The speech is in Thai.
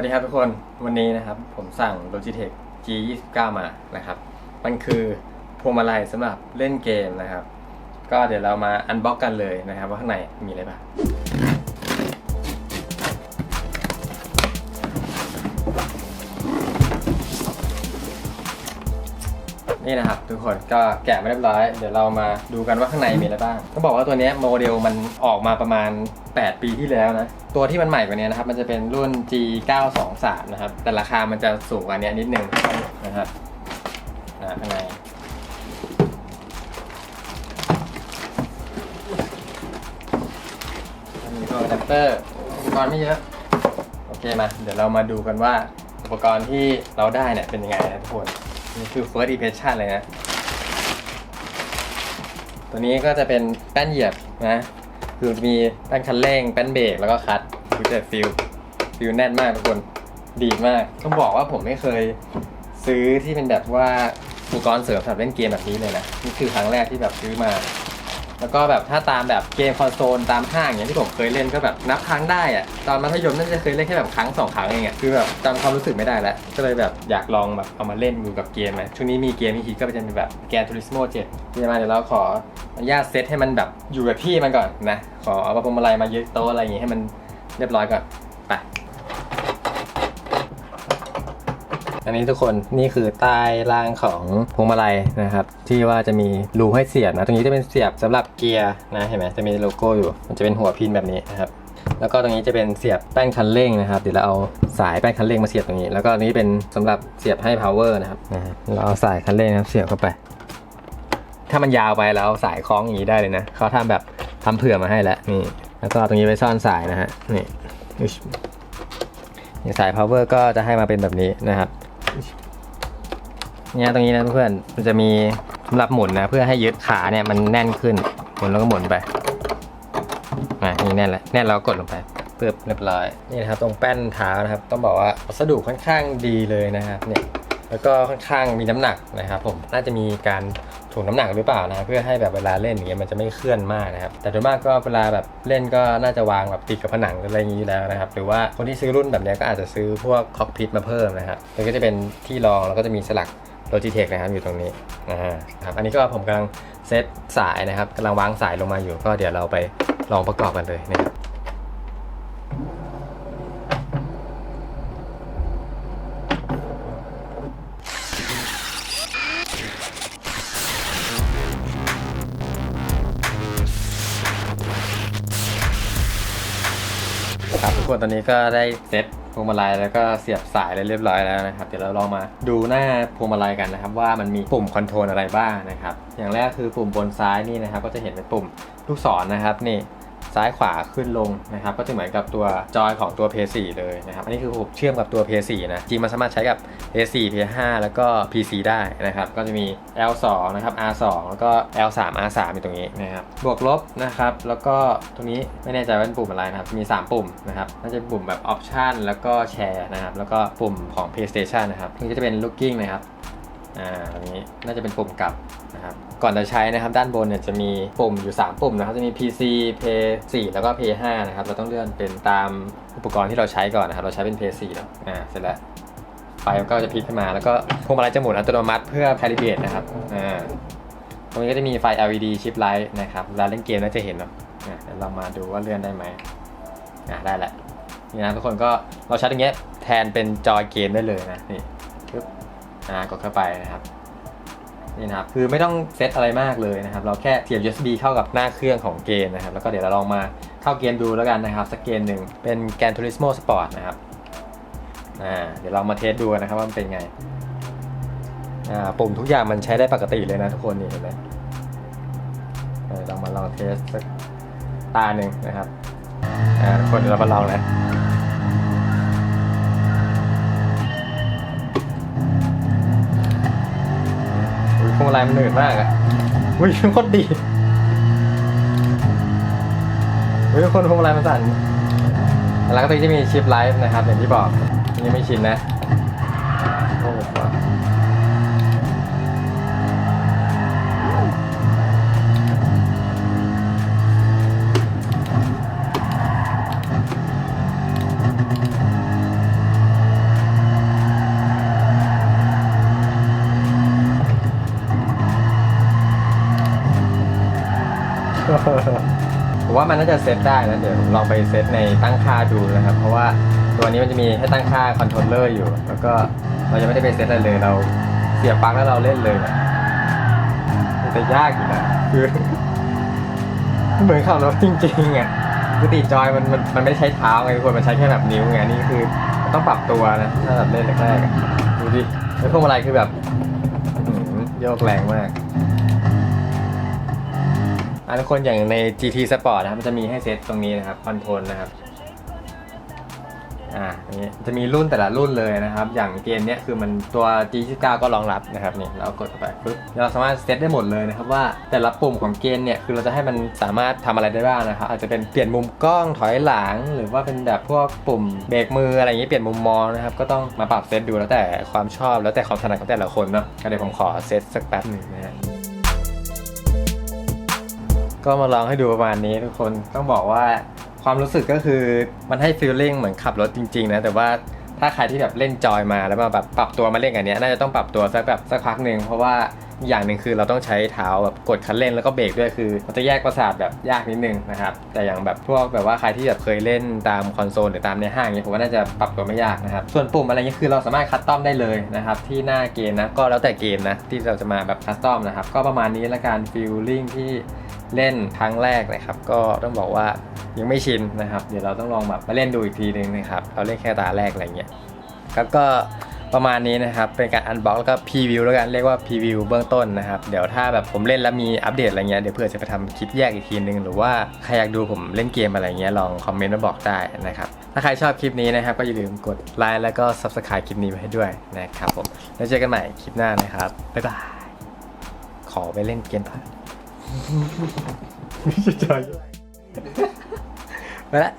วัสดีครับทุกคนวันนี้นะครับ ผมสั่ง Logitech G29 มานะครับ มันคือพวงมาลัยสำหรับเล่นเกมนะครับ ก็เดี๋ยวเรามาอันบ็อกกันเลยนะครับ ว่าข้างในมีอะไรบ้าง นี่นะครับทุกคนก็แกะมาเรียบร้อย เดี๋ยวเรามาดูกันว่าข้างในมีอะไรบ้างต้องบอกว่าตัวนี้โมเดลมันออกมาประมาณ 8 ปีที่แล้วนะ ตัวที่มันใหม่กว่านี้นะครับ มันจะเป็นรุ่น G923 นะครับ แต่ราคามันจะสูงกว่านี้นิดนึงนะครับอ่าข้างในมีตัวอะแดปเตอร์อุปกรณ์ไม่เยอะ โอเคมา เดี๋ยวเรามาดูกันว่าอุปกรณ์ที่เราได้เนี่ยเป็นยังไงนะทุกคน นี่คือ first impression เลยนะ ตัวนี้ก็จะเป็นแป้นเหยียบนะ คือมีแป้นคันเร่ง แป้นเบรกแล้วก็คัดคือแต่ฟิลฟิลแน่นมากทุกคน ดีมากต้องบอกว่าผมไม่เคยซื้อที่เป็นแบบว่าอุปกรณ์เสริมสำหรับเล่นเกมแบบนี้เลยนะ นี่คือครั้งแรกที่แบบซื้อมา แล้วก็แบบถ้าตามแบบเกมคอนโซลตามห้างอย่างที่ผมเคยเล่นก็แบบนับครั้งได้อะตอนมัธยมน่าจะเคยเล่นแค่แบบครั้งสองครั้งเองอะคือแบบจำความรู้สึกไม่ได้แล้วก็เลยแบบอยากลองแบบเอามาเล่นดูกับเกมไหมช่วงนี้มีเกมที่ฮิตก็จะเป็นแบบแกนทูริสโม่เดี๋ยวมาเดี๋ยวเราขออนุญาตเซตให้มันแบบอยู่กับที่มันก่อนนะขอเอาพรมาลัยมายึดโต๊ะอะไรอย่างงี้ให้มันเรียบร้อยก่อนไป อันนี้ทุกคนนี่คือใต้ล่างของพวงมาลัยนะครับ ที่ว่าจะมีรูให้เสียบนะ ตรงนี้จะเป็นเสียบสำหรับเกียร์นะเห็นไหมจะมีโลโก้อยู่ มันจะเป็นหัวพินแบบนี้นะครับแล้วก็ตรงนี้จะเป็นเสียบแป้นคันเร่งนะครับ เดี๋ยวเราเอาสายแป้นคันเร่งมาเสียบตรงนี้ แล้วก็นี้เป็นสำหรับเสียบให้ power นะครับนะเราเอาสายคันเร่งนะครับเสียบเข้าไป ถ้ามันยาวไปแล้วสายคล้องอย่างนี้ได้เลยนะเขาทำแบบทำเผื่อมาให้แล้วนี่ แล้วก็ตรงนี้ไว้ซ่อนสายนะฮะนี่สาย power ก็จะให้มาเป็นแบบนี้นะครับ เนี่ยตรงนี้นะเพื่อนมันจะมีสำหรับหมุนนะเพื่อให้ยึดขาเนี่ยมันแน่นขึ้นหมุนแล้วก็หมุนไปอะนี่แน่นแล้วแน่นเราก็กดลงไปปึ๊บเรียบร้อยนี่นะครับตรงแป้นเท้านะครับ ต้องบอกว่าวัสดุค่อนข้างดีเลยนะครับเนี่ยแล้วก็ค่อนข้างมีน้ำหนักนะครับ ผมน่าจะมีการ ถ่วงน้ำหนักหรือเปล่านะเพื่อให้แบบเวลาเล่นอย่างเงี้ยมันจะไม่เคลื่อนมากนะครับแต่โดยมากก็เวลาแบบเล่นก็น่าจะวางแบบติดกับผนังอะไรอย่างนี้แล้วนะครับหรือว่าคนที่ซื้อรุ่นแบบเนี้ยก็อาจจะซื้อพวกคอกพิทมาเพิ่มนะครับแล้วก็จะเป็นที่รองแล้วก็จะมีสลัก Logitech นะครับอยู่ตรงนี้นะครับอันนี้ก็ผมกำลังเซตสายนะครับกำลังวางสายลงมาอยู่ก็เดี๋ยวเราไปลองประกอบกันเลยนะครับ ส่วนตอนนี้ก็ได้เซ็ตพวงมาลัยแล้วก็เสียบสายอะไรเรียบร้อยแล้วนะครับ เดี๋ยวเราลองมาดูหน้าพวงมาลัยกันนะครับ ว่ามันมีปุ่มคอนโทรลอะไรบ้างนะครับ อย่างแรกคือปุ่มบนซ้ายนี่นะครับ ก็จะเห็นเป็นปุ่มลูกศรนะครับนี่ ซ้ายขวาขึ้นลงนะครับก็จะเหมือนกับตัวจอยของตัว PS4 เลยนะครับอันนี้คือผมเชื่อมกับตัว PS4 นะจริงมันสามารถใช้กับ PS4 PS5 แล้วก็ PC ได้นะครับก็จะมี L2 นะครับ R2 แล้วก็ L3 R3 อยู่ตรงนี้นะครับบวกลบนะครับแล้วก็ตรงนี้ไม่แน่ใจว่าเป็นปุ่มอะไรนะครับมี 3 ปุ่มนะครับน่าจะปุ่มแบบ Option แล้วก็แชร์นะครับแล้วก็ปุ่มของ PlayStation นะครับนี่ก็จะเป็น Looking นะครับ อ่าตรงนี้น่าจะเป็นปุ่มกลับนะครับก่อนจะใช้นะครับด้านบนเนี่ยจะมีปุ่มอยู่ 3 ปุ่มนะครับจะมี PC Play 4 แล้วก็ Play 5นะครับเราต้องเลื่อนเป็นตามอุปกรณ์ที่เราใช้ก่อนนะครับเราใช้เป็น Play 4แล้วอ่าเสร็จแล้วไฟมันก็จะพลิกขึ้นมาแล้วก็พวงมาลัยจะหมุนอัตโนมัติเพื่อ calibrate นะครับอ่าตรงนี้ก็จะมีไฟ LED chip light นะครับเวลาเล่นเกมน่าจะเห็นเนาะอะเดี๋ยวเรามาดูว่าเลื่อนได้ไหมอ่าได้แหละนี่นะทุกคนก็เราใช้ตรงเนี้ยแทนเป็นจอยเกมได้เลยนะนี่ อ่ากดเข้าไปนะครับนี่นะครับคือไม่ต้องเซตอะไรมากเลยนะครับ เราแค่เสียบ USB เข้ากับหน้าเครื่องของเกมนะครับ แล้วก็เดี๋ยวเราลองมาเข้าเกมดูแล้วกันนะครับ สักเกมหนึ่งเป็น Gran Turismo Sport นะครับอ่าเดี๋ยวเรามาเทสดูนะครับว่ามันเป็นไงอ่าปุ่มทุกอย่างมันใช้ได้ปกติเลยนะทุกคนนี่เห็นไหมเออเรามาลองเทสสักตาหนึ่งนะครับอ่าทุกคนเดี๋ยวเรามาลองนะ มาลัยมันหนืดมากอะอุ้ยโคตรดีอุ้ยทุกคนพวงมาลัยมันสั่นแล้วก็ตรงนี้จะมีชิปไลฟ์นะครับอย่างที่บอกอันนี่ไม่ชินนะโอ้โห ผมว่ามันน่าจะเซตได้นะเดี๋ยวผมลองไปเซตในตั้งค่าดูนะครับ เพราะว่าตัวนี้มันจะมีให้ตั้งค่าคอนโทรลเลอร์อยู่ แล้วก็เรายังไม่ได้ไปเซตอะไรเลยเราเสียบปลั๊กแล้วเราเล่นเลยนะมันจะยากอยู่นะคือเหมือนขับรถจริงๆอะคือตีจอยมันมันมันไม่ใช้เท้าไงทุกคนมันใช้แค่แบบนิ้วไงนี่คือต้องปรับตัวนะถ้าแบบเล่นแรกๆดูดิแล้วพวงมาลัยคือแบบโยกแรงมาก อะทุกคนอย่างใน GT Sport นะครับมันจะมีให้เซตตรงนี้นะครับคอนโทรลนะครับอ่าอันนี้จะมีรุ่นแต่ละรุ่นเลยนะครับ อย่างเกมเนี้ยคือมันตัว G29 ก็รองรับนะครับนี่เรากดเข้าไปปุ๊บเราสามารถเซตได้หมดเลยนะครับว่าแต่ละปุ่มของเกมเนี่ยคือเราจะให้มันสามารถทำอะไรได้บ้างนะครับ อาจจะเป็นเปลี่ยนมุมกล้องถอยหลัง หรือว่าเป็นแบบพวกปุ่มเบรกมืออะไรอย่างนี้เปลี่ยนมุมมองนะครับก็ต้องมาปรับเซตดูแล้วแต่ความชอบแล้วแต่ความถนัดของแต่ละคนเนาะก็เดี๋ยวผมขอเซตสักแป๊บหนึ่งนะฮะ ก็มาลองให้ดูประมาณนี้ทุกคนต้องบอกว่าความรู้สึกก็คือมันให้ฟีลลิ่งเหมือนขับรถจริงๆนะแต่ว่าถ้าใครที่แบบเล่นจอยมาแล้วมาแบบปรับตัวมาเล่นกันเนี้ยน่าจะต้องปรับตัวสักแบบสักพักหนึ่งเพราะว่าอย่างหนึ่งคือเราต้องใช้เท้าแบบกดคันเร่งแล้วก็เบรกด้วยคือมันจะแยกประสาทแบบยากนิดนึงนะครับแต่อย่างแบบพวกแบบว่าใครที่แบบเคยเล่นตามคอนโซลหรือตามในห้างเนี้ยผมว่าน่าจะปรับตัวไม่ยากนะครับส่วนปุ่มอะไรเงี้ยคือเราสามารถคัสตอมได้เลยนะครับที่หน้าเกมนะก็แล้วแต่เกมนะที่เราจะมาแบบคัสตอมนะครับก็ประมาณนี้ละกันฟีลลิ่งที่ เล่นครั้งแรกนะครับ ก็ต้องบอกว่ายังไม่ชินนะครับ เดี๋ยวเราต้องลองแบบมาเล่นดูอีกทีนึงนะครับเราเล่นแค่ตาแรกอะไรเงี้ยครับก็ประมาณนี้นะครับ เป็นการอันบ็อกแล้วก็พรีวิวแล้วกันเรียกว่าพรีวิวเบื้องต้นนะครับ เดี๋ยวถ้าแบบผมเล่นแล้วมีอัปเดตอะไรเงี้ยเดี๋ยวเพื่อจะไปทำคลิปแยกอีกทีนึง หรือว่าใครอยากดูผมเล่นเกมอะไรเงี้ยลองคอมเมนต์มาบอกได้นะครับ ถ้าใครชอบคลิปนี้นะครับ ก็อย่าลืมกดไลค์แล้วก็ Subscribe คลิปนี้ไว้ให้ด้วยนะครับผมแล้วเจอกันใหม่คลิปหน้านะครับบ๊ายบายขอไปเล่นเกมต่อ ไม่ใช่ใจไปละ